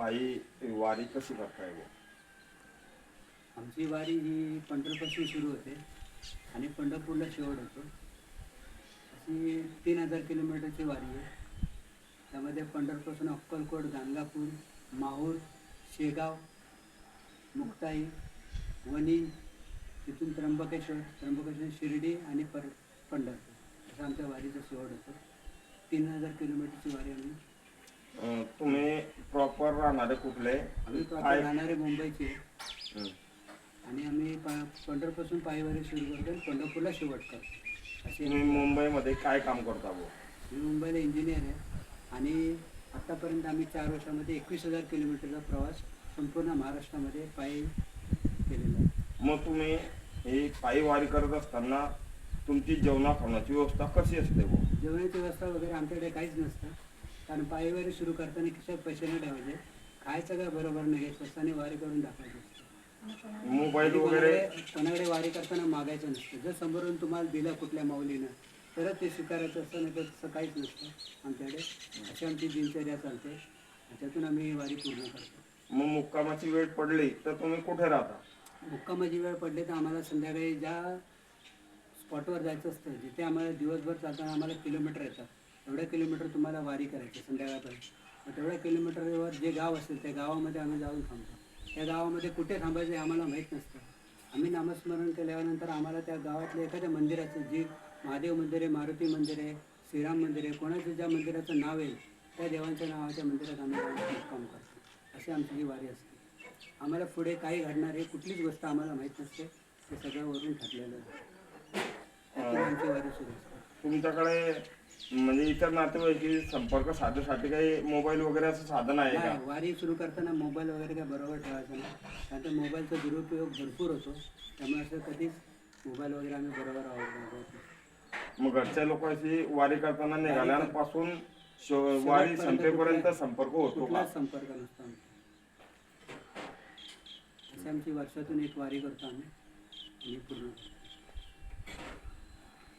पायी वारी कशी करताय बुवा? आमची वारी ही पंढरपासून सुरू होते आणि पंढरपूरला शेवट होतो. अशी तीन हजार किलोमीटरची वारी आहे. त्यामध्ये पंढरपासून अक्कलकोट गाणगापूर माहूर शेगाव मुक्ताई वणी तिथून त्र्यंबकेश्वर त्र्यंबकेश्वर शिर्डी आणि पर पंढरपूर. असं आमच्या वारीचा शेवट होतो. तीन हजार किलोमीटरची वारी आम्ही अं, तुम्ही प्रॉपर राहणारे कुठले? आम्ही प्रॉपर राहणारे मुंबईचे. हं. आणि आम्ही प- पंढरपासून पायवारी सुरू करतो आणि पंढरपूरला शेवट करतो. असे तुम्ही मुंबईमध्ये काय काम करता भाऊ मी मुंबईला इंजिनियर आहे. आणि आतापर्यंत आम्ही चार वर्षामध्ये एकवीस हजार किलोमीटरचा प्रवास संपूर्ण महाराष्ट्रामध्ये पायी केलेला आहे. मग तुम्ही ही पायी वारी करत असताना तुमची जेवणा खाण्याची व्यवस्था कशी असते भाऊ जेवणाची व्यवस्था वगैरे आमच्याकडे काहीच नसतं. कारण पायीवारी सुरू करताना खिशात पैसे नाही ठेवायचे. खायचं काय बरोबर नाही स्वस्ताने वारी करून दाखवायचं मोबाईल वगैरे कोणाकडे वारी करताना मागायचं नसतं. जर समोरून तुम्हाला दिलं कुठल्या माऊलीनं तरच ते स्वीकारायचं असतं नाही तर तसं काहीच नसतं. आमच्याकडे अशी आमची दिनचर्या चालते. त्यातून आम्ही वारी पूर्ण करतो. मग मुक्कामाची वेळ पडली तर तुम्ही कुठे राहता? मुक्कामाची वेळ पडली तर आम्हाला संध्याकाळी ज्या स्पॉटवर जायचं असतं जिथे आम्हाला दिवसभर चालताना आम्हाला किलोमीटर येतात. एवढ्या किलोमीटर तुम्हाला वारी करायची संध्याकाळपर्यंत. मग तेवढ्या किलोमीटरवर जे गाव असेल त्या गावामध्ये आम्ही जाऊन थांबतो. त्या गावामध्ये कुठे थांबायचं हे आम्हाला माहीत नसतं. आम्ही नामस्मरण केल्यानंतर आम्हाला त्या गावातल्या एखाद्या मंदिराचं जी महादेव मंदिर आहे मारुती मंदिर आहे श्रीराम मंदिर आहे कोणाचं ज्या मंदिराचं नाव येईल त्या देवांच्या नावाच्या मंदिरात आम्ही मुक्काम करतो. अशी आमची ही वारी असते. आम्हाला पुढे काही घडणार आहे कुठलीच गोष्ट आम्हाला माहीत नसते. ते सगळं वरून ठरलेलं आहे. आमची वारी सुरू असते तुमच्याकडे म्हणजे इतर नातेवाईकी संपर्क साधण्यासाठी काही मोबाईल वगैरे असं साधन आहे का? नाही वारी सुरू करताना मोबाईल वगैरे काय बरोबर ठेवायचा नाही. कारण मोबाईलचा दुरुपयोग भरपूर होतो. त्यामुळे असं कधीच मोबाईल वगैरे आम्ही बरोबर वापरत. मग घरच्या लोकांशी वारी करताना निघाल्यापासून शो- वारी संपेपर्यंत संपर्क होतो का? कुठलाच संपर्क नसतो आमचा. अशी आमची वर्षातून एक वारी करतो आम्ही. आणि पूर्ण.